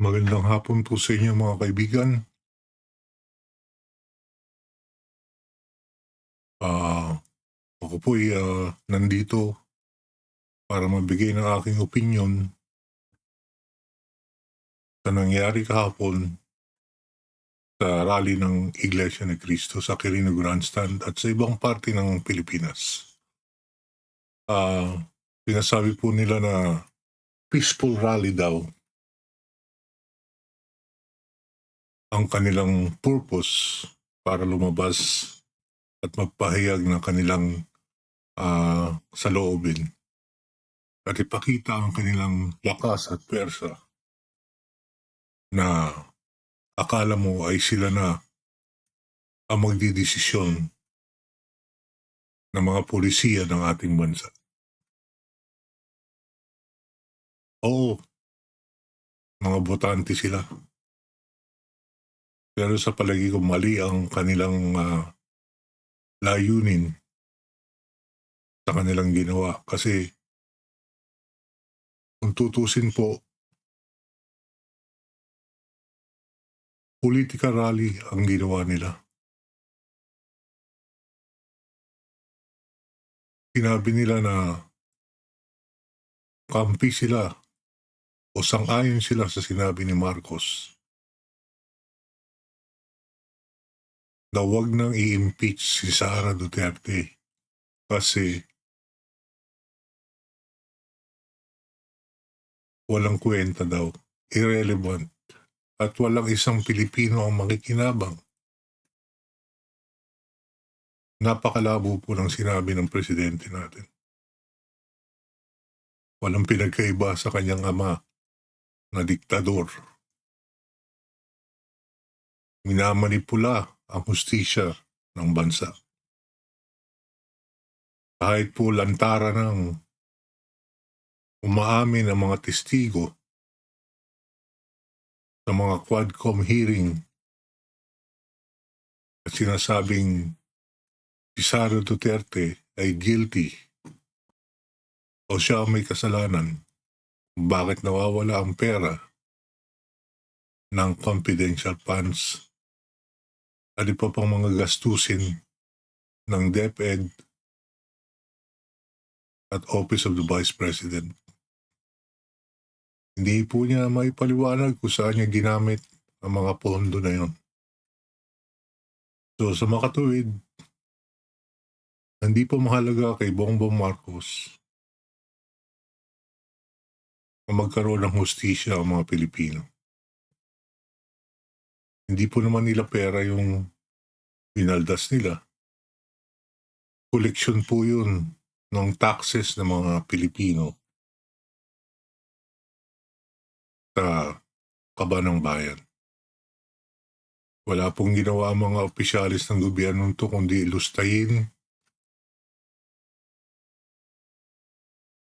Magandang hapon po sa inyo mga kaibigan. Ah, ako po'y ah, nandito para magbigay ng aking opinyon sa nangyari kahapon sa rally ng Iglesia ni Cristo sa Quirino Grandstand at sa ibang parte ng Pilipinas. Ah, sinasabi po nila na peaceful rally daw ang kanilang purpose para lumabas at magpahayag ng kanilang ah, saloobin at ipakita ang kanilang lakas at pwersa na akala mo ay sila na ang magdidesisyon ng mga polisiya ng ating bansa. Oo, mga botante sila. Pero sa palagi ko mali ang kanilang ah, layunin sa kanilang ginawa. Kasi kung tutusin po, political rally ang ginawa nila. Sinabi nila na kampi sila o sang-ayon sila sa sinabi ni Marcos na huwag nang i-impeach si Sara Duterte kasi walang kwenta daw, irrelevant, at walang isang Pilipino ang makikinabang. Napakalabo po ng sinabi ng presidente natin. Walang pinagkaiba sa kanyang ama na diktador. Minamanipula ang hustisya ng bansa. Kahit po lantara ng umaamin ang mga testigo sa mga Quadcom hearing at sinasabing si Duterte ay guilty o siya may kasalanan bakit nawawala ang pera ng confidential funds at iba pang mga gastusin ng DepEd at Office of the Vice President. Hindi po niya maipaliwanag kung saan niya ginamit ang mga pondo na yon. So sa makatuwid, hindi po mahalaga kay Bongbong Marcos na magkaroon ng hustisya ang mga Pilipino. Hindi po naman nila pera yung binaldas nila. Koleksyon po yun ng taxes ng mga Pilipino sa kaba ng bayan. Wala pong ginawa ang mga opisyalis ng gobyerno to kundi ilustayin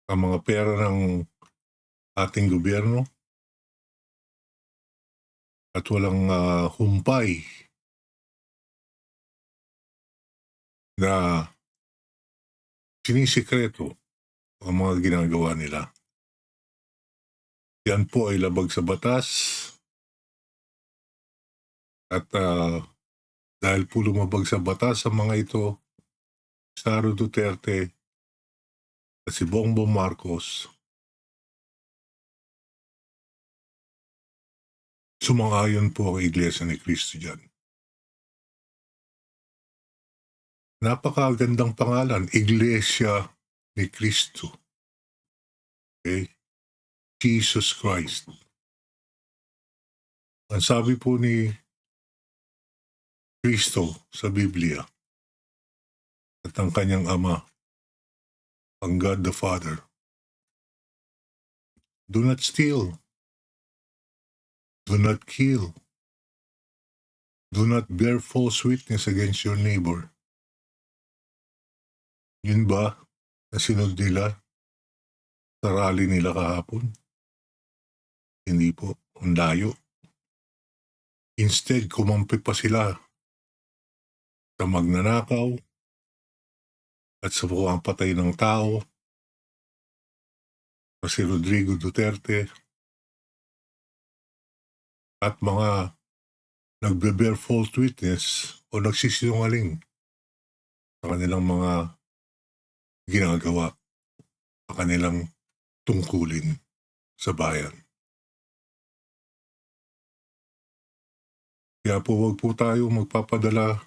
ang mga pera ng ating gobyerno at walang ah, humpay na sinisikreto ang mga ginagawa nila. Yan po ay labag sa batas at ah, dahil po lumabag sa batas ang mga ito, Saro Duterte at si Bongbong Marcos Sumang-ayon po ang Iglesia ni Cristo dyan. Napakagandang pangalan, Iglesia ni Cristo. Okay? Jesus Christ. Ang sabi po ni Kristo sa Biblia at ang kanyang ama, ang God the Father. Do not steal. Do not kill. Do not bear false witness against your neighbor. Yun ba na sinod nila sa rally nila kahapon? Hindi po. Ang layo. Instead, kumampi pa sila sa magnanakaw at sa ang patay ng tao si Rodrigo Duterte at mga nagbe-bear false witness o nagsisinungaling sa kanilang mga ginagawa, sa kanilang tungkulin sa bayan. Kaya po wag po tayo magpapadala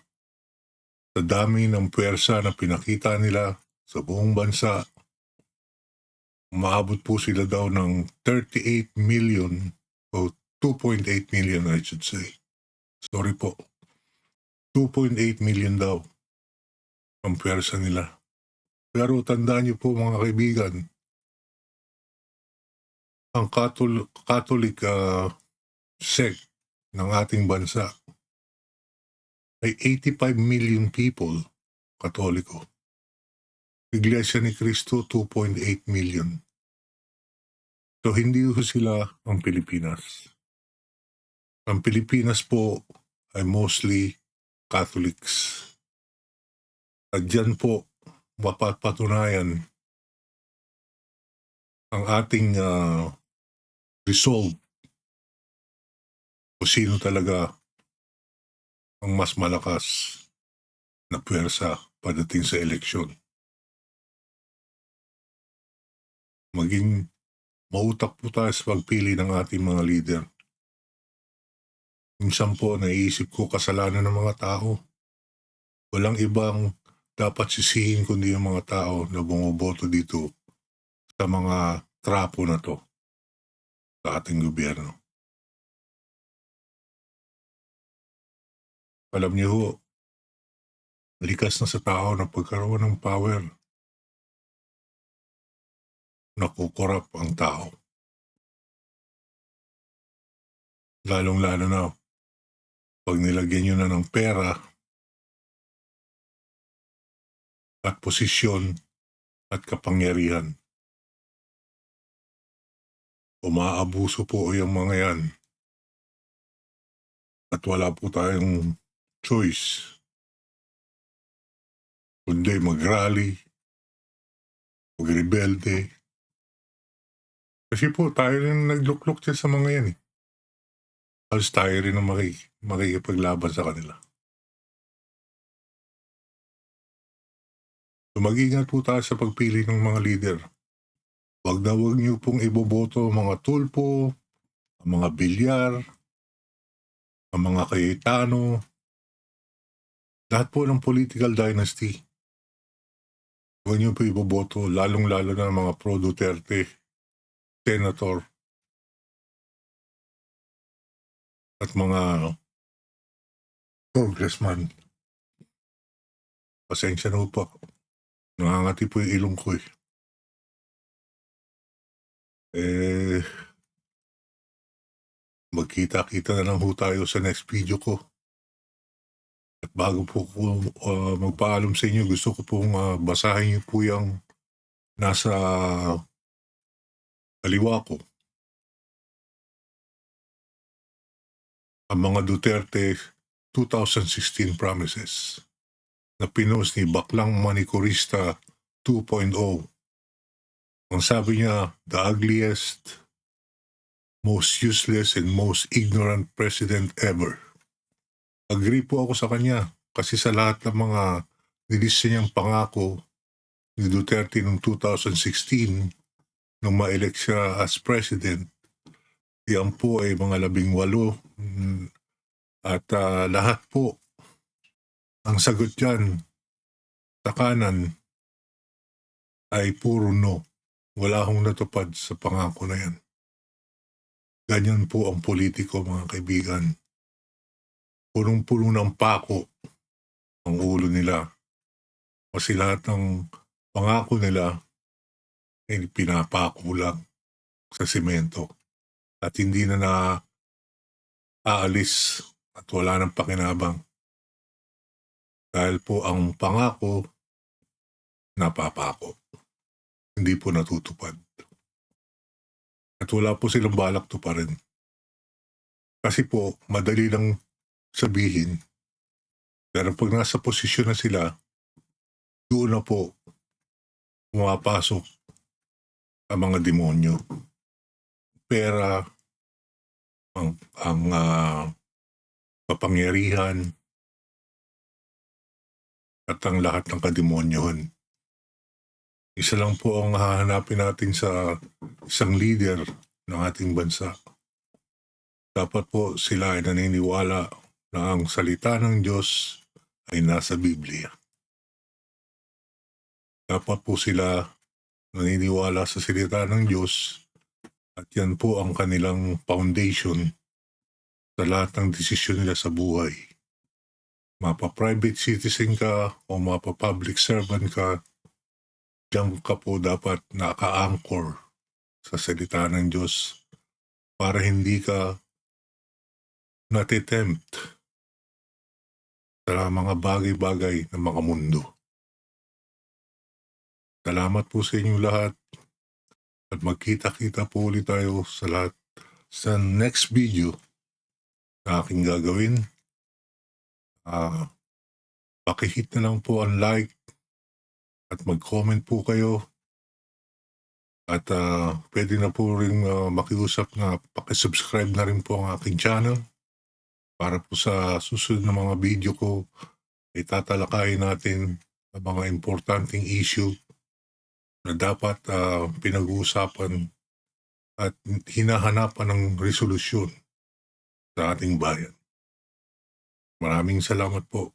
sa dami ng puwersa na pinakita nila sa buong bansa. Umaabot po sila daw ng 38 million o 2.8 million I should say. Sorry po. 2.8 million daw ang puwersa nila. Pero tandaan niyo po mga kaibigan, ang Catholic, Catholic uh, sect ng ating bansa ay 85 million people katoliko. Iglesia ni Cristo 2.8 million. So hindi ko sila ang Pilipinas. Ang Pilipinas po ay mostly Catholics. At dyan po mapapatunayan ang ating uh, resolve kung sino talaga ang mas malakas na puwersa pagdating sa eleksyon. Maging mautak po tayo sa pagpili ng ating mga leader. Minsan po naiisip ko kasalanan ng mga tao. Walang ibang dapat sisihin kundi yung mga tao na bumoboto dito sa mga trapo na to sa ating gobyerno. Alam niyo ho, likas na sa tao na pagkaroon ng power. Nakukurap ang tao. Lalong-lalo na pag nilagyan nyo na ng pera at posisyon at kapangyarihan. Umaabuso po yung mga yan. At wala po tayong choice. Kundi mag-rally, mag-rebelde. Kasi po tayo rin nagluklok dyan sa mga yan eh. Halos tayo rin ang makik makikipaglaban sa kanila. So mag-ingat po tayo sa pagpili ng mga leader. Huwag na huwag niyo pong iboboto ang mga tulpo, ang mga bilyar, ang mga kayetano, lahat po ng political dynasty. Huwag niyo po iboboto, lalong-lalo na mga pro-Duterte, senator, at mga congressman. Pasensya na po. Nangangati po yung ilong ko eh. Eh, magkita-kita na lang ho tayo sa next video ko. At bago po ko uh, magpaalam sa inyo, gusto ko pong uh, basahin niyo po yung nasa kaliwa ko. Ang mga Duterte 2016 promises na pinost ni Baklang Manikorista 2.0. Ang sabi niya, the ugliest, most useless, and most ignorant president ever. Agree po ako sa kanya kasi sa lahat ng mga nilista niyang pangako ni Duterte noong 2016 nung ma-elect siya as president, yan po ay mga labing walo mm, at uh, lahat po ang sagot dyan sa kanan ay puro no. Wala akong natupad sa pangako na yan. Ganyan po ang politiko mga kaibigan. Punong-puno ng pako ang ulo nila. Kasi lahat ng pangako nila ay pinapako lang sa simento. At hindi na na aalis at wala nang pakinabang dahil po ang pangako, napapako. Hindi po natutupad. At wala po silang balak to pa rin. Kasi po, madali lang sabihin. Pero pag nasa posisyon na sila, doon na po pumapasok ang mga demonyo. Pera, ang ang, ah, kapangyarihan at ang lahat ng kademonyohan. Isa lang po ang hahanapin natin sa isang leader ng ating bansa. Dapat po sila ay naniniwala na ang salita ng Diyos ay nasa Biblia. Dapat po sila naniniwala sa salita ng Diyos at yan po ang kanilang foundation sa lahat ng desisyon nila sa buhay. Mapa-private citizen ka o mapa-public servant ka, diyan ka po dapat naka-anchor sa salita ng Diyos para hindi ka natitempt sa mga bagay-bagay ng mga mundo. Salamat po sa inyo lahat at magkita-kita po ulit tayo sa lahat sa next video na aking gagawin. Ah, pakihit na lang po ang like at mag-comment po kayo. At ah, pwede na po rin ah, makiusap na pakisubscribe na rin po ang aking channel para po sa susunod na mga video ko ay tatalakayin natin ang mga importanteng issue na dapat ah, pinag-uusapan at hinahanapan ng resolusyon sa ating bayan. Maraming salamat po.